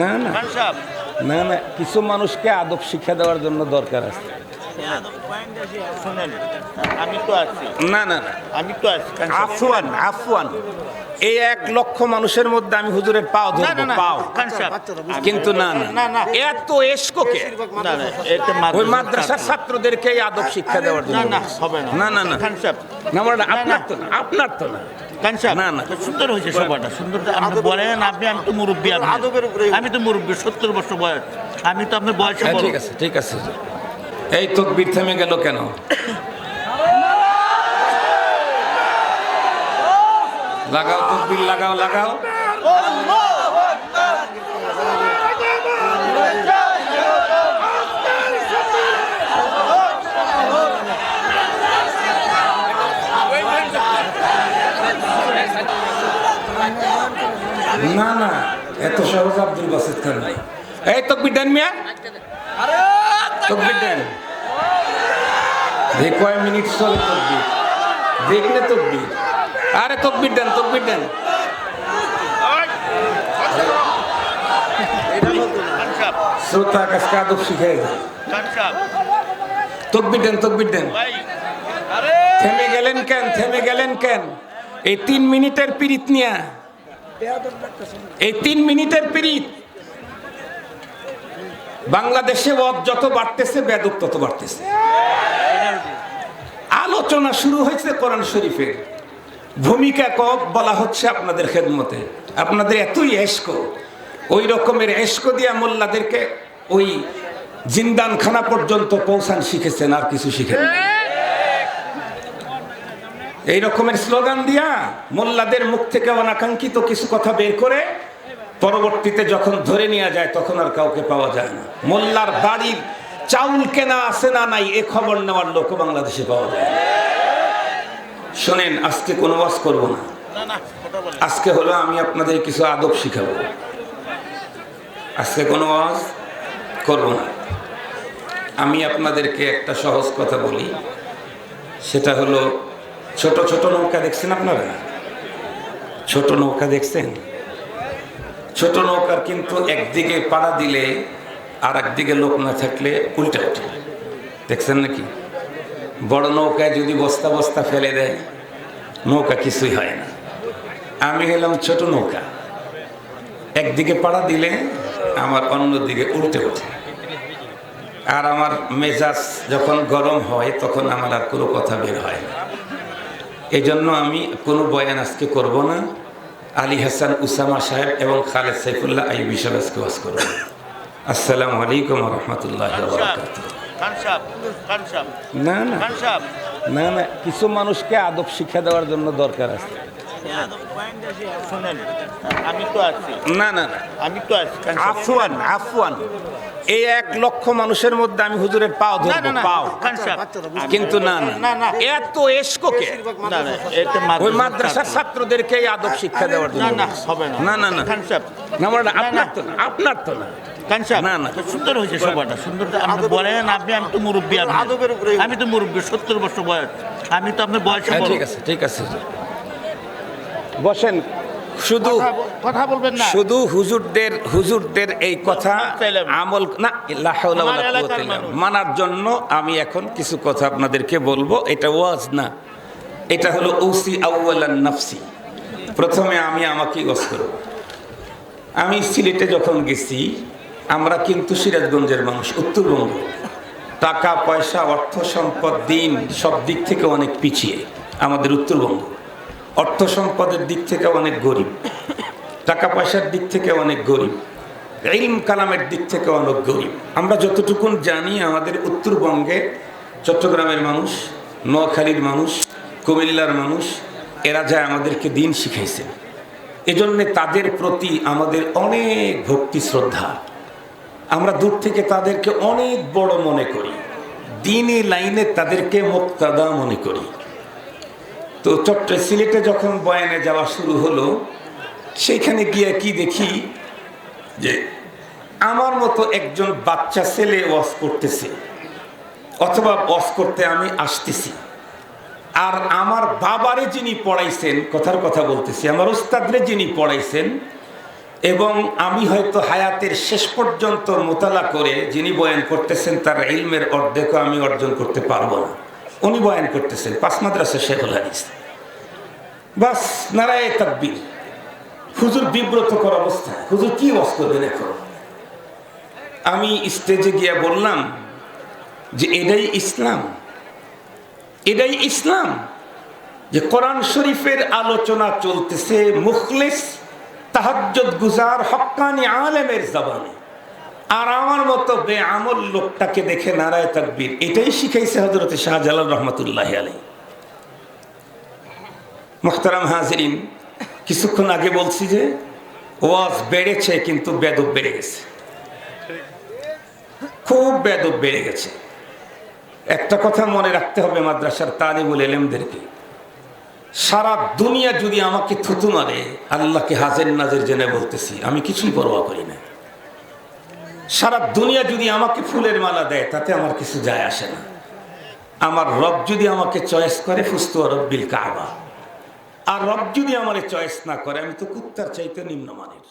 না না। না না কিছু মানুষকে আদব শিক্ষা দেওয়ার জন্য দরকার আছে। আমি তো আছি। না না না। আমি তো আছি আফওয়ান আফওয়ান এই এক লক্ষ মানুষের মধ্যে আমি হুজুরের পাও ধরবো পাও। কিন্তু না না, না না। এত এসকোকে না না এটা ওই মাদ্রাসার ছাত্রদেরকে আদব শিক্ষা দেওয়ার না জন্য না। না না না। না মানে আপনার তো না আপনার তো না। না, না। সুন্দর হয়েছে সবাটা সুন্দর আপনি বলেন আপনি আমি তো মুরব্বী আমি তো মুরব্বী সত্তর বছর বয়স। আমি তো আপনার বয়সে হ্যাঁ ঠিক আছে ঠিক আছে। এই তকবির থেমে গেল কেন? লাগাও তকবির লাগাও লাগাও। না না এত সহজ আব্দুল বাসিদ খান এই তকবির দেন মিয়া। তকবির দেন। যে কয় মিনিট চলে তকবির। দেখলে তকবির। আরে তকবির দেন তকবির দেন। শ্রোতা কাছকে আদব শিখাই তকবির দেন তকবির দেন। থেমে গেলেন কেন থেমে গেলেন কেন? এই তিন মিনিটের পিরিত নিয়া এই তিন মিনিটের পিরিত। বাংলাদেশে ওয়াজ যত বাড়তেছে বেদক তত বাড়তেছে। আলোচনা শুরু হয়েছে কোরআন শরীফের ভূমিকা কব বলা হচ্ছে আপনাদের খেদমতে। আপনাদের এতই এসকো ওই রকমের এসকো দিয়া মোল্লাদেরকে ওই জিন্দানখানা পর্যন্ত পৌঁছান শিখেছেন, আর কিছু শিখেন এই রকমের স্লোগান দিয়া মোল্লাদের মুখ থেকে অনাকাঙ্ক্ষিত কিছু কথা বের করে পরবর্তীতে যখন ধরে নেওয়া যায় তখন আর কাউকে পাওয়া যায় না। মোল্লার বাড়ির চাউল কেনা আছে না নাই, এ খবর নেওয়ার লোক বাংলাদেশে পাওয়া যায় না। শোনেন, আজকে কোনো ওয়াজ করব না। আজকে হলো আমি আপনাদের কিছু আদব শিখাবো। আজকে কোনো ওয়াজ করব না। আমি আপনাদেরকে একটা সহজ কথা বলি। সেটা হলো ছোট ছোট নৌকা দেখছেন আপনারা? ছোট নৌকা দেখছেন? ছোট নৌকার কিন্তু একদিকে পাড়া দিলে আর একদিকে লোক না থাকলে উল্টা উঠে দেখছেন নাকি? বড় নৌকায় যদি বস্তা বস্তা ফেলে দেয়, নৌকা কিছুই হয় না। আমি হলাম ছোট নৌকা। একদিকে পাড়া দিলে আমার অন্যদিকে উল্টে ওঠে। আর আমার মেজাজ যখন গরম হয়, তখন আমার আর কোনো কথা বের হয় না। এই জন্য আমি কোনো বয়ান আজকে করব না। আলী হাসান উসামা সাহেব এবং খালেদ সাইফুল্লাহ আই বিষয়ে আজকে ওয়াজ করব। আসসালামু আলাইকুম রহমতুল্লাহ না না। না না কিছু মানুষকে আদব শিক্ষা দেওয়ার জন্য দরকার আছে। আমি তো আছি। না না না। আমি তো আছি আফওয়ান আফওয়ান। এই এক লক্ষ মানুষের মধ্যে আমি হুজুরের পাও ধরবো পাও। কিন্তু না না না না এত এসকোকে। ওই মাদ্রাসার ছাত্রদেরকে এই আদব শিক্ষা দেওয়ার না জন্য। না হবে না। না না না। না মানে না, আপনার তো না আপনার তো না। সুন্দর হয়েছে সবাটা সুন্দর আপনি বলেন আপনি আমি তো মুরব্বী আমি তো মুরব্বী সত্তর বছর বয়স। আমি তো আপনার বয়সে হ্যাঁ, ঠিক আছে ঠিক আছে। বসেন। শুধু কথা বলবেন না। শুধু হুজুরদের হুজুরদের এই কথা আমল না। মানার জন্য আমি এখন কিছু কথা আপনাদেরকে বলব। এটা ওয়াজ না। এটা হলো উসি আউয়ালান নাফসি। প্রথমে আমি আমাকে ওয়াজ করব। আমি সিলেটে যখন গেছি আমরা কিন্তু সিরাজগঞ্জের মানুষ উত্তরবঙ্গ। টাকা পয়সা অর্থ সম্পদ দিন সব দিক থেকে অনেক পিছিয়ে আমাদের উত্তরবঙ্গ। অর্থ সম্পদের দিক থেকে অনেক গরিব, টাকা পয়সার দিক থেকে অনেক গরিব, ইলম কালামের দিক থেকে অনেক গরিব। আমরা যতটুকুন জানি, আমাদের উত্তরবঙ্গে চট্টগ্রামের মানুষ, নোয়াখালীর মানুষ, কুমিল্লার মানুষ, এরা যায় আমাদেরকে দিন শিখাইছে। এজন্যে তাদের প্রতি আমাদের অনেক ভক্তি, শ্রদ্ধা। আমরা দূর থেকে তাদেরকে অনেক বড় মনে করি। দিনে লাইনে তাদেরকে মুক্তাদা মনে করি। তো চট্ট সিলেটে যখন বয়ানে যাওয়া শুরু হলো, সেইখানে গিয়ে কি দেখি যে আমার মতো একজন বাচ্চা ছেলে ওয়াজ করতেছে, অথবা ওয়াজ করতে আমি আসতেছি। আর আমার বাবারে যিনি পড়াইছেন, কথার কথা বলতেছি, আমার উস্তাদরে যিনি পড়াইছেন, এবং আমি হয়তো হায়াতের শেষ পর্যন্ত মোতালা করে যিনি বয়ান করতেছেন, তার ইলমের অর্ধেকও আমি অর্জন করতে পারব না। উনি বয়ান করতেছেন, পাঁচ মাদ্রাসা শেখুল হাদিস। বাস নারায় তাকবীর। হুজুর বিব্রতকর অবস্থা। হুজুর কি ওয়াজ করবেন এখন? আমি স্টেজে গিয়ে বললাম যে, এটাই ইসলাম। এটাই ইসলাম যে, কোরআন শরীফের আলোচনা চলতেছে মুখলিস, তাহাজ্জুদ গুজার হক্কানি আলেমের জবানে। আর আমার মতো বেআমল লোকটাকে দেখে নারায় তাকবীর, এটাই শিখাইছে হজরত শাহজালাল রহমতুল্লাহ আলাই মোহতারাম হাজরিন, কিছুক্ষণ আগে বলছি যে, ওয়াজ বেড়েছে কিন্তু বেদব বেড়ে গেছে। খুব বেদব বেড়ে গেছে। একটা কথা মনে রাখতে হবে মাদ্রাসার তালিবুল এলেমদেরকে সারা দুনিয়া যদি আমাকে থুতু মারে, আল্লাহকে হাজের নাজের জেনে বলতেছি, আমি কিছুই পরোয়া করি না। সারা দুনিয়া যদি আমাকে ফুলের মালা দেয়, তাতে আমার কিছু যায় আসে না। আমার রব যদি আমাকে চয়েস করে ফুস্তু রব্বিল কাবা। আর রব যদি আমার চয়েস না করে, আমি তো কুত্তার চাইতে নিম্নমানের।